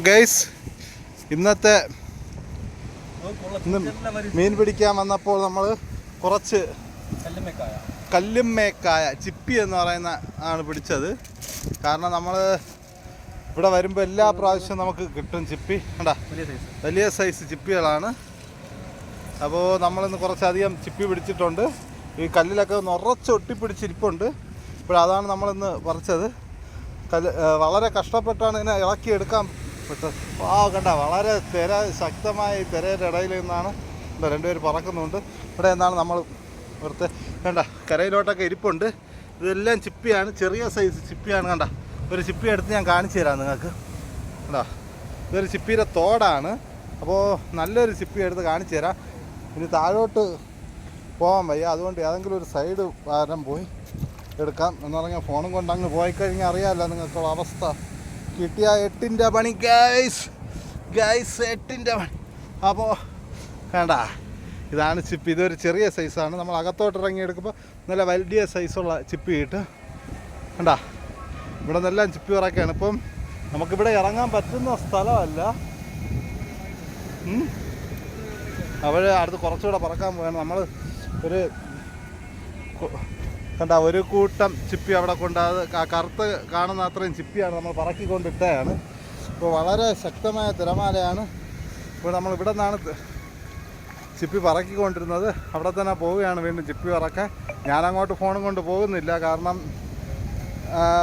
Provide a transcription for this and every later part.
Guys ഇന്നത്തെ ഇന്ന് മീൻ പിടിക്കാൻ വന്നപ്പോൾ നമ്മൾ കുറച്ച് കല്ലുമ്മേക്കായ. ചിപ്പി എന്ന് പറയുന്ന ആണ് പിടിച്ചത്. കാരണം നമ്മൾ ഇവിടെ വരുമ്പോൾ എല്ലാ പ്രാവശ്യവും നമുക്ക് കിട്ടും ചിപ്പി. കണ്ടാ? വലിയ സൈസ് ചിപ്പികളാണ്. അപ്പോൾ നമ്മളിന്ന് കുറച്ചധികം ചിപ്പി പിടിച്ചിട്ടുണ്ട്. ഈ കല്ലിലൊക്കെ നിറച്ച് ഒട്ടിപ്പിടിച്ചിരിപ്പുണ്ട്. ഇപ്പോഴതാണ് നമ്മളിന്ന് പറിച്ചത്. കല്ല് വളരെ കഷ്ടപ്പെട്ടാണ് ഇതിനെ ഇളക്കിയെടുക്കാൻ ആ കണ്ട വളരെ തിര ശക്തമായ ഈ തിരയുടെ ഇടയിൽ നിന്നാണ് എന്താ രണ്ടുപേർ പറക്കുന്നുണ്ട്. ഇവിടെ നിന്നാണ് നമ്മൾ ഇവിടുത്തെ കണ്ട കരയിലോട്ടൊക്കെ ഇരിപ്പുണ്ട്. ഇതെല്ലാം ചിപ്പിയാണ് ചെറിയ സൈസ് ചിപ്പിയാണ് കണ്ട. ഒരു ചിപ്പി എടുത്ത് ഞാൻ കാണിച്ചു തരാം നിങ്ങൾക്ക്. കണ്ടോ ഇതൊരു ചിപ്പിയുടെ തോടാണ്. അപ്പോൾ നല്ലൊരു ചിപ്പി എടുത്ത് കാണിച്ചു തരാം. ഇനി താഴോട്ട് പോകാൻ വയ്യ. അതുകൊണ്ട് ഏതെങ്കിലും ഒരു സൈഡ് വാരം പോയി എടുക്കാം. എന്ന് പറഞ്ഞാൽ ഫോണും കൊണ്ട് അങ്ങ് പോയി കഴിഞ്ഞാൽ അറിയാമല്ലോ നിങ്ങൾക്കുള്ള അവസ്ഥ. കിട്ടിയ എട്ടിന്റെ പണി ഗൈസ് ഗൈസ് എട്ടിന്റെ പണി. അപ്പോൾ വേണ്ട. ഇതാണ് ചിപ്പ് ഇതൊരു ചെറിയ സൈസാണ് നമ്മൾ അകത്തോട്ട് ഇറങ്ങി എടുക്കുമ്പോൾ നല്ല വലിയ സൈസുള്ള ചിപ്പ് കിട്ടും. വേണ്ട ഇവിടെ നിന്നെല്ലാം ചിപ്പ് ഇറക്കുകയാണ് ഇപ്പം നമുക്കിവിടെ ഇറങ്ങാൻ പറ്റുന്ന സ്ഥലമല്ല. അവിടെ അടുത്ത് കുറച്ചുകൂടെ പറക്കാൻ പോയാണ് നമ്മൾ ഒരു കണ്ട ഒരു കൂട്ടം ചിപ്പി അവിടെ കൊണ്ട് കറുത്ത് കാണുന്ന അത്രയും ചിപ്പിയാണ് നമ്മൾ പറക്കിക്കൊണ്ടിട്ടതാണ്. ഇപ്പോൾ വളരെ ശക്തമായ തിരമാലയാണ് ഇപ്പോൾ നമ്മൾ ഇവിടെ നിന്നാണ് ചിപ്പി പറക്കിക്കൊണ്ടിരുന്നത്. അവിടെ തന്നെ പോവുകയാണ് വീണ്ടും ചിപ്പി പറക്കാൻ. ഞാനങ്ങോട്ട് ഫോണും കൊണ്ട് പോകുന്നില്ല. കാരണം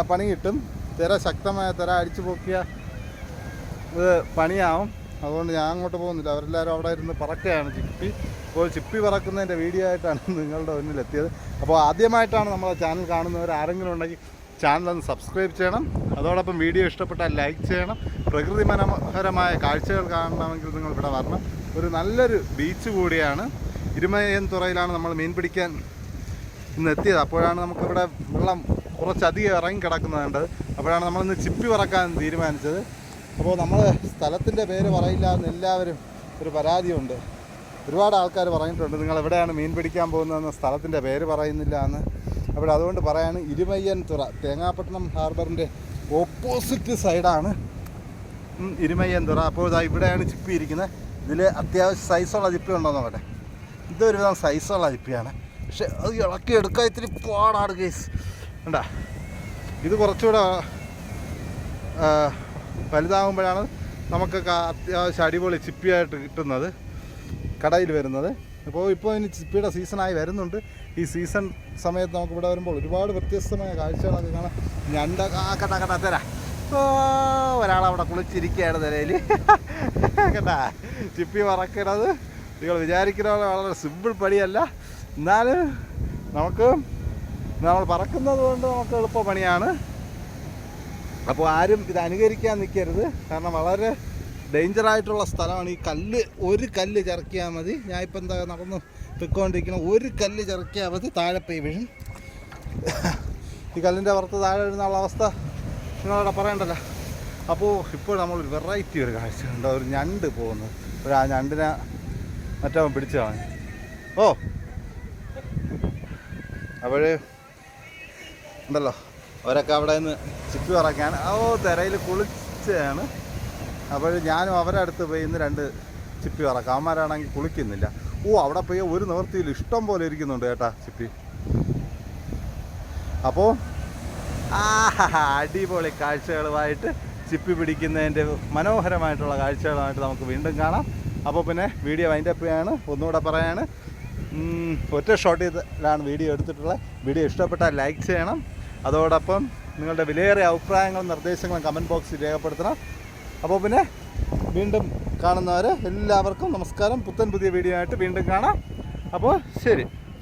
പണി കിട്ടും. തിര ശക്തമായ തിര അടിച്ചു പൊക്കിയ ഇത് പണിയാവും. അതുകൊണ്ട് ഞാൻ അങ്ങോട്ട് പോകുന്നില്ല. അവരെല്ലാവരും അവിടെ ഇരുന്ന് പറക്കുകയാണ് ചിപ്പി. അപ്പോൾ ചിപ്പി പറക്കുന്നതിന്റെ വീഡിയോ ആയിട്ടാണ് നിങ്ങളുടെ മുന്നിൽ എത്തിയത് അപ്പോൾ ആദ്യമായിട്ടാണ് നമ്മളെ ചാനൽ കാണുന്നവർ ആരെങ്കിലും ഉണ്ടെങ്കിൽ ചാനൽ ഒന്ന് സബ്സ്ക്രൈബ് ചെയ്യണം. അതോടൊപ്പം വീഡിയോ ഇഷ്ടപ്പെട്ടാൽ ലൈക്ക് ചെയ്യണം. പ്രകൃതി മനോഹരമായ കാഴ്ചകൾ കാണണമെങ്കിൽ നിങ്ങൾ ഇവിടെ വരണം. ഒരു നല്ലൊരു ബീച്ച് കൂടിയാണ്. ഇരുമയൻ തുറയിലാണ് നമ്മൾ മീൻ പിടിക്കാൻ ഇന്ന് എത്തിയത്. അപ്പോഴാണ് നമുക്കിവിടെ വെള്ളം കുറച്ചധികം ഇറങ്ങി കിടക്കുന്നത് കണ്ടത് അപ്പോഴാണ് നമ്മളിന്ന് ചിപ്പി പറക്കാൻ തീരുമാനിച്ചത്. അപ്പോൾ നമ്മൾ സ്ഥലത്തിന്റെ പേര് പറയില്ല എന്ന് എല്ലാവരും ഒരു പരാതിയുണ്ട്. ഒരുപാട് ആൾക്കാർ പറഞ്ഞിട്ടുണ്ട് നിങ്ങൾ എവിടെയാണ് മീൻ പിടിക്കാൻ പോകുന്നതെന്ന് സ്ഥലത്തിന്റെ പേര് പറയുന്നില്ല എന്ന് അപ്പോൾ അതുകൊണ്ട് പറയാണ് ഇരുമയ്യൻ തുറ തേങ്ങാപട്ടണം ഹാർബറിന്റെ ഓപ്പോസിറ്റ് സൈഡാണ്. ഇരുമയ്യൻ തുറ. അപ്പോൾ ഇതാ ഇവിടെയാണ് ചിപ്പി ഇരിക്കുന്നത്. ഇതിൽ അത്യാവശ്യം സൈസുള്ള ചിപ്പി ഉണ്ടോ നോക്കട്ടെ. ഇതൊരുവിധം സൈസുള്ള ചിപ്പിയാണ്. പക്ഷെ അത് ഇളക്കി എടുക്കാൻ ഇത്തിരി പാടാണ് കേസ് ഉണ്ടാ ഇത് കുറച്ചുകൂടെ വലുതാകുമ്പോഴാണ് നമുക്ക് ക- അത്യാവശ്യം അടിപൊളി ചിപ്പിയായിട്ട് കിട്ടുന്നത് കടയിൽ വരുന്നത്. അപ്പോൾ ഇപ്പോൾ ഇനി ചിപ്പിയുടെ സീസണായി വരുന്നുണ്ട്. ഈ സീസൺ സമയത്ത് നമുക്ക് ഇവിടെ വരുമ്പോൾ ഒരുപാട് വ്യത്യസ്തമായ കാഴ്ചകളൊക്കെ കാണാം. ഞണ്ട കട്ട കട തരാ. ഒരാളവിടെ കുളിച്ചിരിക്കുകയാണ് നിലയിൽ. കേട്ടാ ചിപ്പി മറക്കണത് നിങ്ങൾ വിചാരിക്കുന്ന വളരെ സിമ്പിൾ പണിയല്ല. എന്നാലും നമുക്ക് നമ്മൾ പറക്കുന്നത് കൊണ്ട് നമുക്ക് എളുപ്പ പണിയാണ്. അപ്പോൾ ആരും ഇത് അനുകരിക്കാൻ നിൽക്കരുത്. കാരണം വളരെ ഡേഞ്ചറായിട്ടുള്ള സ്ഥലമാണ്. ഈ കല്ല് ഒരു കല്ല് ചിറക്കിയാൽ മതി. ഞാൻ ഇപ്പം എന്താ നടന്ന് പൊയ്ക്കൊണ്ടിരിക്കണം ഒരു കല്ല് ചിറക്കിയാൽ മതി. താഴെ പോയി വീഴും. ഈ കല്ലിന്റെ പുറത്ത് താഴെ വീഴുന്നുള്ള അവസ്ഥ നിങ്ങളവിടെ പറയണ്ടല്ലോ. അപ്പോൾ ഇപ്പോൾ നമ്മൾ ഒരു വെറൈറ്റി ഒരു കാഴ്ച ഉണ്ട് ഒരു ഞണ്ട് പോകുന്നത് ഒരു ആ ഞണ്ടിനെ മറ്റവൻ പിടിച്ചതാണ് ഓ. അപ്പോഴേ ഉണ്ടല്ലോ. അവരൊക്കെ അവിടെ നിന്ന് ചിപ്പി പറക്കാണ് ഓ തിരയിൽ കുളിച്ചാണ്. അപ്പോൾ ഞാനും അവരുടെ അടുത്ത് പോയി ഇന്ന് രണ്ട് ചിപ്പി പറക്കാം അവന്മാരാണെങ്കിൽ കുളിക്കുന്നില്ല. ഓ അവിടെ പോയി ഒരു നിവൃത്തിയിൽ ഇഷ്ടം പോലെ ഇരിക്കുന്നുണ്ട് കേട്ടാ ചിപ്പി. അപ്പോൾ ആ അടിപൊളി കാഴ്ചകളുമായിട്ട് ചിപ്പി പിടിക്കുന്നതിന്റെ മനോഹരമായിട്ടുള്ള കാഴ്ചകളുമായിട്ട് നമുക്ക് വീണ്ടും കാണാം. അപ്പോൾ പിന്നെ വീഡിയോ വൈൻഡ് അപ്പ് ചെയ്യാണ്. ഒന്നുകൂടെ പറയാണ്. ഒറ്റ ഷോട്ടിലാണ് വീഡിയോ എടുത്തിട്ടുള്ളത്. വീഡിയോ ഇഷ്ടപ്പെട്ടാൽ ലൈക്ക് ചെയ്യണം. അതോടൊപ്പം നിങ്ങളുടെ വിലയേറിയ അഭിപ്രായങ്ങളും നിർദ്ദേശങ്ങളും കമന്റ് ബോക്സിൽ രേഖപ്പെടുത്തണം. അപ്പോൾ പിന്നെ വീണ്ടും കാണുന്നവർ എല്ലാവർക്കും നമസ്കാരം. പുത്തൻ പുതിയ വീഡിയോ ആയിട്ട് വീണ്ടും കാണാം. അപ്പോൾ ശരി.